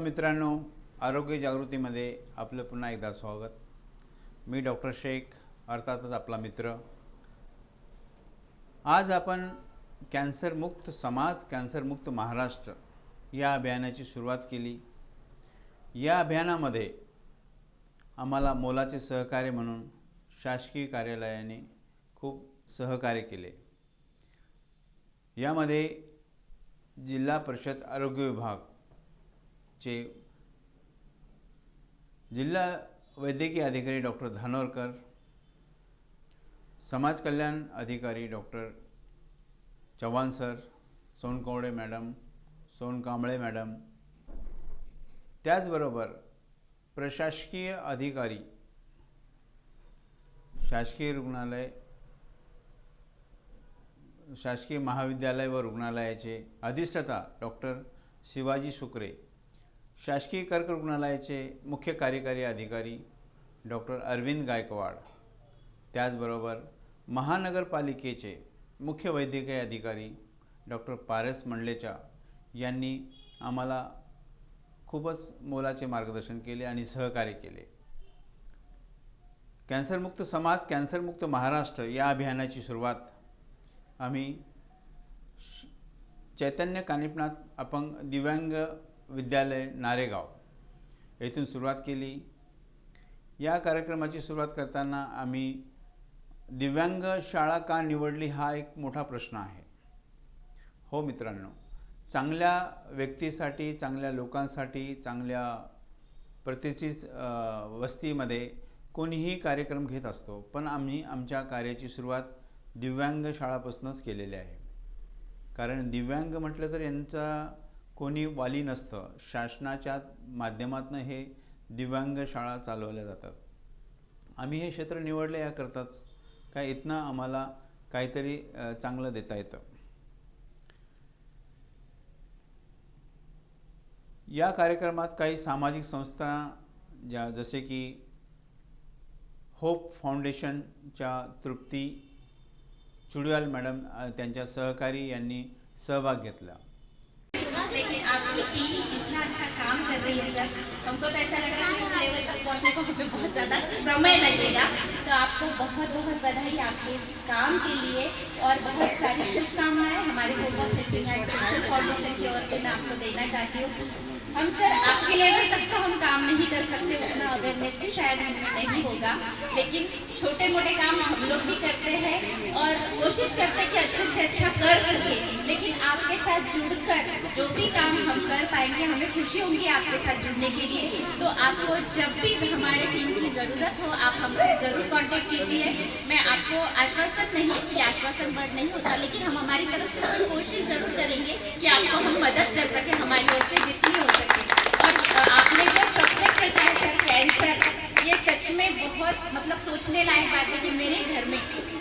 मित्रांनो आरोग्य जागृतीमध्ये आपलं पुन्हा एकदा स्वागत. मी डॉक्टर शेख अर्थातच आपला मित्र. आज आपण कॅन्सरमुक्त समाज कॅन्सरमुक्त महाराष्ट्र या अभियानाची सुरुवात केली. या अभियानामध्ये आम्हाला मोलाचे सहकार्य म्हणून शासकीय कार्यालयाने खूप सहकार्य केले. यामध्ये जिल्हा परिषद आरोग्य विभाग चे जिल्हा वैद्यकीय अधिकारी डॉक्टर धानोरकर समाज कल्याण अधिकारी doctor Chavan sir Sonkawade madam Sonkamble madam. त्याचबरोबर प्रशासकीय अधिकारी शासकीय रुग्णालय शासकीय महाविद्यालय व रुग्णालयाचे अधिष्ठाता डॉक्टर शिवाजी शुक्रे. शासकीय कर्क रुग्णालयाचे मुख्य कार्यकारी अधिकारी डॉक्टर अरविंद गायकवाड त्याचबरोबर महानगरपालिकेचे मुख्य वैद्यकीय अधिकारी डॉक्टर पारस मंडलेचा यांनी आम्हाला खूपच मोलाचे मार्गदर्शन केले आणि सहकार्य केले. कॅन्सरमुक्त समाज कॅन्सरमुक्त महाराष्ट्र या अभियानाची सुरुवात आम्ही श- चैतन्य कानिपनाथ अपंग दिव्यांग विद्यालय नारेगाव. येथून सुरुवात केली. या कार्यक्रमाची सुरुवात करताना आम्ही दिव्यांग शाळा का निवडली हा एक मोठा प्रश्न आहे. हो मित्रांनो चांगल्या व्यक्तीसाठी चांगल्या लोकांसाठी चांगल्या प्रतिष्ठित वस्तीमध्ये कोणीही कार्यक्रम घेत असतो पण आम्ही आमच्या कार्याची सुरुवात दिव्यांग शाळापासूनच केलेली आहे. कारण दिव्यांग म्हटलं तर यांचा कोणी वाली नसतं. शासनाच्या माध्यमातून हे दिव्यांग शाळा चालवल्या जातात. आम्ही हे क्षेत्र निवडले याकरताच काय इथनं आम्हाला काहीतरी चांगलं देता येतं. या कार्यक्रमात काही सामाजिक संस्था ज्या जसे की होप फाउंडेशनच्या तृप्ती चुडियाल मॅडम त्यांच्या सहकारी यांनी सहभाग घेतला. आपकी टीम जितना अच्छा काम कर रही है सर हमको तो ऐसा लग रहा है कि उस लेवल तक पहुँचने को हमें बहुत ज़्यादा समय लगेगा। तो आपको बहुत बहुत बधाई आपके काम के लिए और बहुत सारी शुभकामनाएँ हमारे होटल ऑफ़ सोशल की ओर से मैं आपको देना चाहती हूँ। हम सर आपके लेवल तक तो हम काम नहीं कर सकते, उतना अवेयरनेस भी शायद हमें नहीं होगा। लेकिन छोटे मोटे काम हम लोग भी करते हैं और कोशिश करते हैं कि अच्छे से अच्छा कर सके। लेकिन आपके साथ जुड़कर, जो भी काम हम कर पाएँगे, हमें खुशी होगी आपके साथ जुड़ने के लिए। तो आपको जब भी हमारे टीम की ज़रूरत हो, आप हमसे ज़रूर कॉन्टेक्ट कीजिए। मैं आपको आश्वासन नहीं, कि आश्वासन वर्ड नहीं होता, लेकिन हम हमारी तरफ़ से कोशिश ज़रूर करेंगे कि आपको हम मदद कर सकें हमारी ओर से जितनी हो मतलब सोचने लायक बात है कि मेरे घर में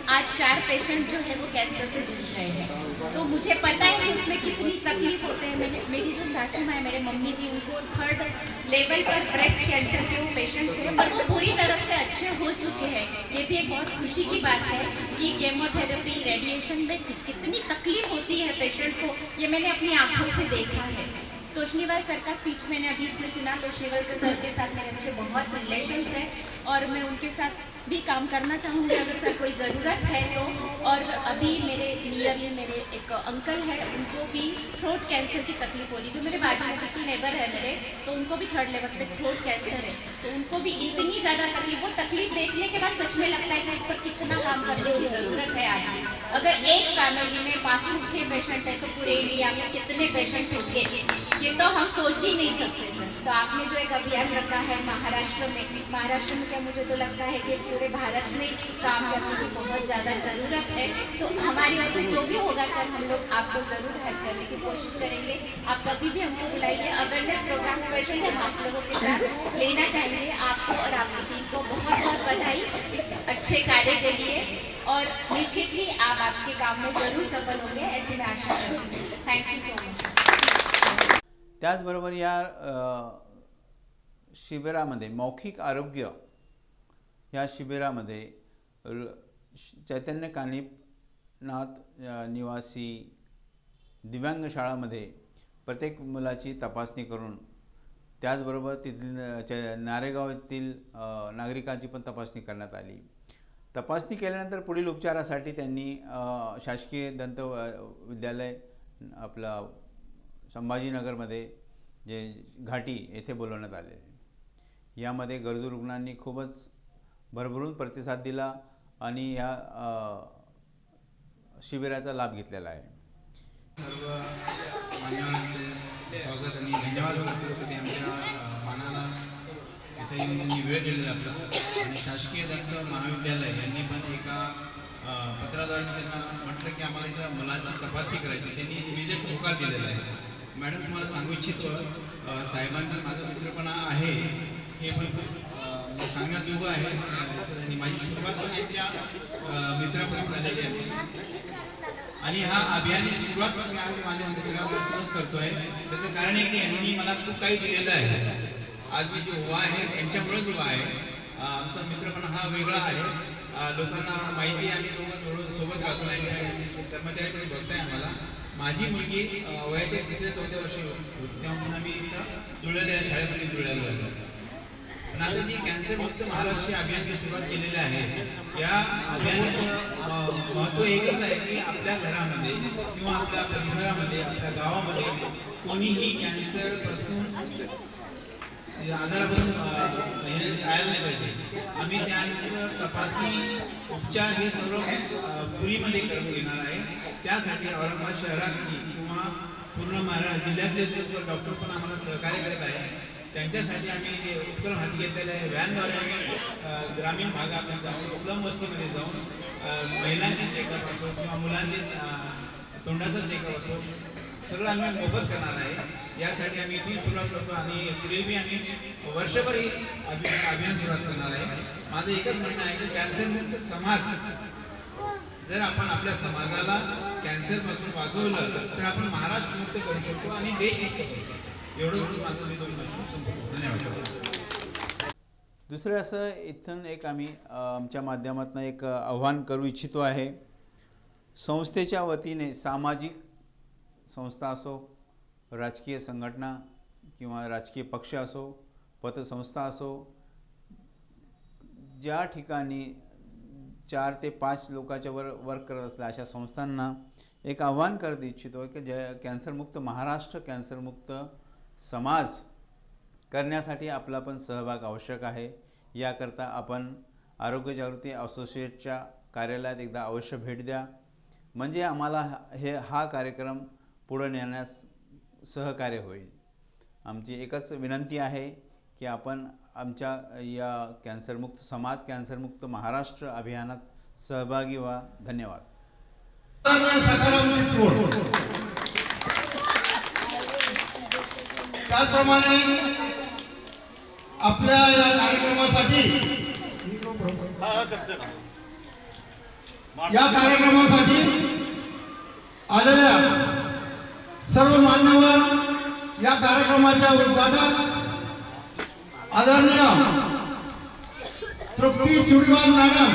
आज चार पेशेंट जो है वो कैंसर से जूझ रहे हैं। तो मुझे पता है कि उसमें कितनी तकलीफ़ होते हैं। मैंने, मेरी जो सासू माँ मेरे मम्मी जी, उनको थर्ड लेवल पर ब्रेस्ट कैंसर के वो पेशेंट थे पर वो पूरी तरह से अच्छे हो चुके हैं। ये भी एक बहुत खुशी की बात है कि केमोथेरेपी रेडिएशन में कितनी तकलीफ़ होती है पेशेंट को, ये मैंने अपनी आँखों से देखा है। तोशनीवाल सर का स्पीच मैंने अभी इसमें सुना। तोशनीवाल के सर के साथ मेरे अच्छे बहुत रिलेशंस हैं और मैं उनके साथ भी काम करना चाहूँगी, अगर सर कोई ज़रूरत है तो। और अभी मेरे नियरली मेरे एक अंकल है, उनको भी थ्रोट कैंसर की तकलीफ़ हो रही जो मेरे बाजू में बिल्कुल नेबर है मेरे तो उनको भी थर्ड लेवल पे थ्रोट कैंसर है। तो उनको भी इतनी ज़्यादा तकलीफ़, वो तकलीफ़ देखने के बाद सच में लगता है कि उस पर कितना काम करने की ज़रूरत है आज। अगर एक फैमिली में पाँच से छः पेशेंट है तो पूरे इंडिया में कितने पेशेंट होंगे? ये तो हम सोच ही नहीं सकते, सर। तो आपने जो एक अभियान रखा है महाराष्ट्र में महाराष्ट्र में क्या मुझे तो लगता है कि पूरे भारत में इस काम करने की बहुत ज़्यादा ज़रूरत है। तो हमारी ओर से जो भी होगा, सर, हम लोग आपको ज़रूर हेल्प करने की कोशिश करेंगे। आप कभी भी हमको बुलाइए अवेयरनेस प्रोग्राम स्पेशल हम आप लोगों के साथ लेना चाहिए आपको और आपकी टीम को बहुत बहुत बधाई इस अच्छे कार्य के लिए। और निश्चित ही आप आपके काम में ज़रूर सफल होंगे, ऐसी मैं आशा करती हूँ। थैंक यू सो मच त्याचबरोबर या शिबिरामध्ये मौखिक आरोग्य या शिबिरामध्ये श- चैतन्य कानिपनाथ निवासी दिव्यांग शाळामध्ये प्रत्येक मुलाची तपासणी करून त्याचबरोबर तेथील नारेगाव येथील नागरिकांची पण तपासणी करण्यात आली. तपासणी केल्यानंतर पुढील उपचारासाठी त्यांनी शासकीय दंत विद्यालय आपलं संभाजीनगरमध्ये जे घाटी येथे बोलवण्यात आले. यामध्ये गरजू रुग्णांनी खूपच भरभरून प्रतिसाद दिला आणि या शिबिराचा लाभ घेतलेला आहे. सर्व मान्यवरांचे स्वागत आणि धन्यवाद व्यक्त करतो की आमच्या मानाला इथे येऊन त्यांनी वेळ दिलेला आपला. आणि शासकीय दंत महाविद्यालय यांनी पण एका पत्राद्वारे त्यांना म्हटलं की आम्हाला इथं मुलांची तपासणी करायची त्यांनी इमिजिएट होकार दिलेला आहे. मॅडम तुम्हाला सांगू इच्छितो साहेबांचा माझा मित्रपणा आहे हे पण खूप अ, म्हणजे सांगण्याजोगं आहे. आणि माझी सुरुवात पण यांच्या मित्रापासून झालेली आहे. आणि हा अभियान सुरुवात पण मी माझ्या मित्रापासूनच करतोय. त्याचं कारण आहे की यांनी मला खूप काही दिलेलं आहे. आज मी जे उभा आहे यांच्यामुळेच उभा आहे. आमचा मित्रपणा हा वेगळा आहे. लोकांना माहिती आम्ही लोक थोडं सोबत राहतो आहे कर्मचारी पण बघताय आम्हाला. माझी मुलगी वयाच्या तिसऱ्या चौथ्या वर्षी होती त्यामुळे आम्ही इथं जुळलेल्या आहे, शाळेमध्ये जुळलेलो आहे पण आता जी कॅन्सर मुक्त महाराष्ट्र अभियानची सुरुवात केलेली आहे. या अभियानाचं महत्त्व एकच आहे की आपल्या घरामध्ये किंवा आपल्या परिसरामध्ये आपल्या गावामध्ये कोणीही कॅन्सरपासून आजारापासून राहायला नाही पाहिजे. आम्ही त्यांचं तपासणी उपचार हे सर्व फ्रीमध्ये करून घेणार आहे. त्यासाठी औरंगाबाद शहरातली किंवा पूर्ण महाराष्ट्र जिल्ह्यातले डॉक्टर पण आम्हाला सहकार्य करत आहे त्यांच्यासाठी आम्ही जे उपक्रम हाती घेतलेले आहे. व्हॅनद्वारे आम्ही ग्रामीण भागामध्ये जाऊन स्लम वस्तीमध्ये जाऊन महिलांचे चेकअप असो किंवा मुलांचे तोंडाचा चेकअप असो सगळं आम्ही मोफत करणार आहे. यासाठी आम्ही इथून सुरुवात करतो आणि पुढे बी आम्ही वर्षभर ही अभियान सुरुवात करणार आहे. माझं एकच म्हणणं आहे की कॅन्सरमुक्त समाज जर आपण आपल्या समाजाला कॅन्सरपासून वाचवलं तर आपण महाराष्ट्र मुक्त करू शकतो आणि देश मुक्त करू शकतो. एवढं म्हणून माझं मी दोन भाषण संपवतो. धन्यवाद. दुसरं असं इथून एक आम्ही आमच्या माध्यमातून एक आव्हान करू इच्छितो आहे. संस्थेच्या वतीने सामाजिक संस्था असो राजकीय संघटना किंवा राजकीय पक्ष असो पतसंस्था असो ज्या ठिकाणी चार ते पाच लोकांच्या वर वर्क करत असल्या अशा संस्थांना एक आव्हान करत इच्छितो की ज कॅन्सरमुक्त महाराष्ट्र कॅन्सरमुक्त समाज करण्यासाठी आपला पण सहभाग आवश्यक आहे. याकरता आपण आरोग्य जागृती असोसिएटच्या कार्यालयात एकदा अवश्य भेट द्या. म्हणजे आम्हाला हे हा कार्यक्रम पुढं नेण्यास सहकार्य होईल. आमची एकच विनंती आहे की आपण आमच्या या कॅन्सरमुक्त समाज कॅन्सरमुक्त महाराष्ट्र अभियानात सहभागी व्हा. धन्यवाद. त्याचप्रमाणे आपल्या या कार्यक्रमासाठी या कार्यक्रमासाठी आलेल्या सर्व मान्यवर या कार्यक्रमाच्या उद्घाटक आदरणीय तृप्ती चुडीवाल मॅडम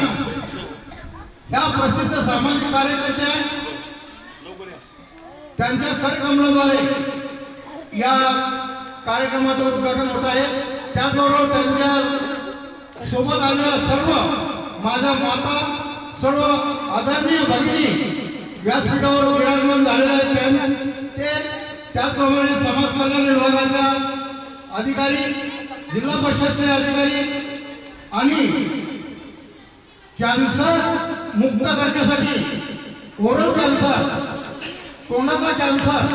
ह्या प्रसिद्ध सामाजिक कार्यकर्त्या त्यांच्या करकमलाद्वारे या कार्यक्रमाचं उद्घाटन होत आहे. त्याचबरोबर त्यांच्यासोबत आलेल्या सर्व माझ्या माता सर्व आदरणीय भगिनी व्यासपीठावर विराजमान झालेल्या आहेत. ते त्याचप्रमाणे समाज कल्याण विभागाच्या अधिकारी जिल्हा परिषदचे अधिकारी आणि कॅन्सर मुक्त करण्यासाठी ओरल कॅन्सर तोंडाचा कॅन्सर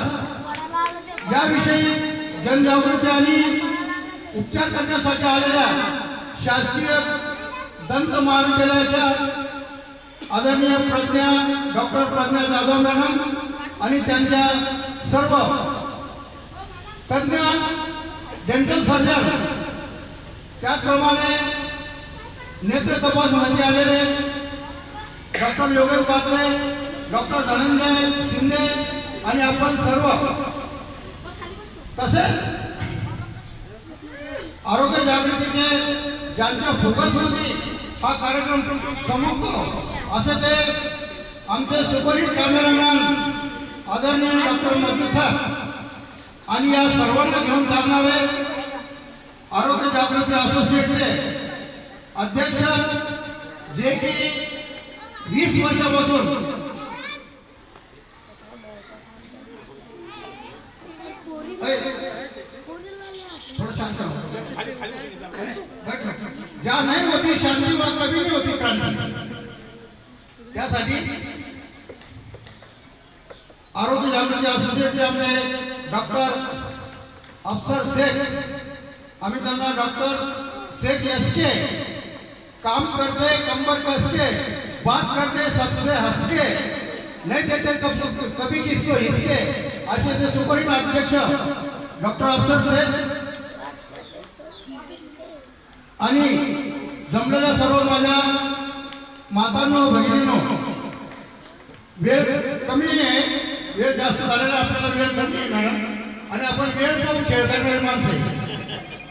याविषयी जनजागृती आणि उपचार करण्यासाठी आलेल्या शासकीय दंत महाविद्यालयाच्या आदरणीय प्रज्ञा डॉक्टर प्रज्ञा जाधव मॅडम आणि त्यांच्या सर्व तज्ज्ञ डेंटल सर्जन त्याचप्रमाणे नेत्र तपासण्यासाठी आलेले डॉक्टर योगेश बागले डॉक्टर धनंजय शिंदे आणि आपण सर्व. तसेच आरोग्य जागृतीचे ज्यांच्या फोकसमध्ये हा कार्यक्रम संपतो असे ते आमचे सुपरहिट कॅमेरामॅन आदरणीय डॉक्टर मधु सर आणि या सर्वांना घेऊन चालणारे आरोग्य जागृती असोसिएटचे अध्यक्ष जे की वीस वर्षापासून ज्या नाही होती शांती व कमी नाही होती क्रांती. त्यासाठी आरोग्य जागृती असोसिएटचे आपले डॉक्टर अफसर शेख आम्ही त्यांना डॉक्टर शेख एस के काम करते कंबर कस के बात करते सबसे हंस के नहीं देते कब कभी किसको हिसके असे ते सुपरिम अध्यक्ष डॉक्टर अफसर शेख आणि जमलेल्या सर्व माझ्या मातांनो भगिनीनो वेळ कमी आहे वेळ जास्त झालेला आपल्याला वेळ कमी आहे मॅडम. आणि आपण वेळ पाहून खेळता करणारे माणसं.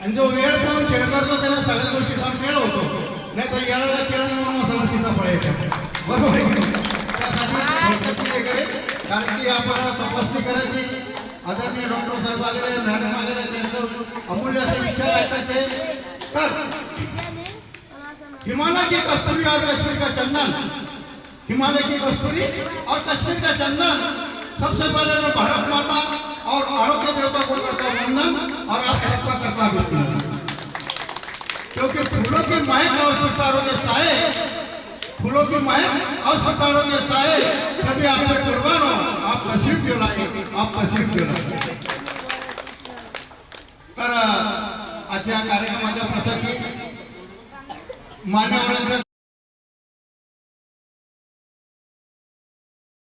आणि जो वेळ पाहून खेळ करतो त्याला सगळ्या गोष्टीचा मेळ होतो. नाही तर याला केला म्हणून मसाला सीधा पळायचा बरोबर आहे कारण की आपल्याला तपासणी करायची. आदरणीय डॉक्टर साहेब आलेले मॅडम आलेले त्यांचं अमूल्य असे विचार ऐकायचे तर हिमालय की कस्तुरी और कश्मीर का चंदन. हिमालय की कस्तुरी और कश्मीर का चंदन. सबसे पहले मैं भारत माता. और आरोग्य देवता को करता वंदन और आप सबका करता अभिनंदन। क्योंकि फूलों की महक और सितारों के साए फूलों की महक और सितारों के साए सभी आप पे कुर्बान हो, आप तशरीफ़ क्यों लाए आप तशरीफ़ क्यों लाए तर आजच्या कार्यक्रमाच्या प्रसंगी मान्यवरांच्या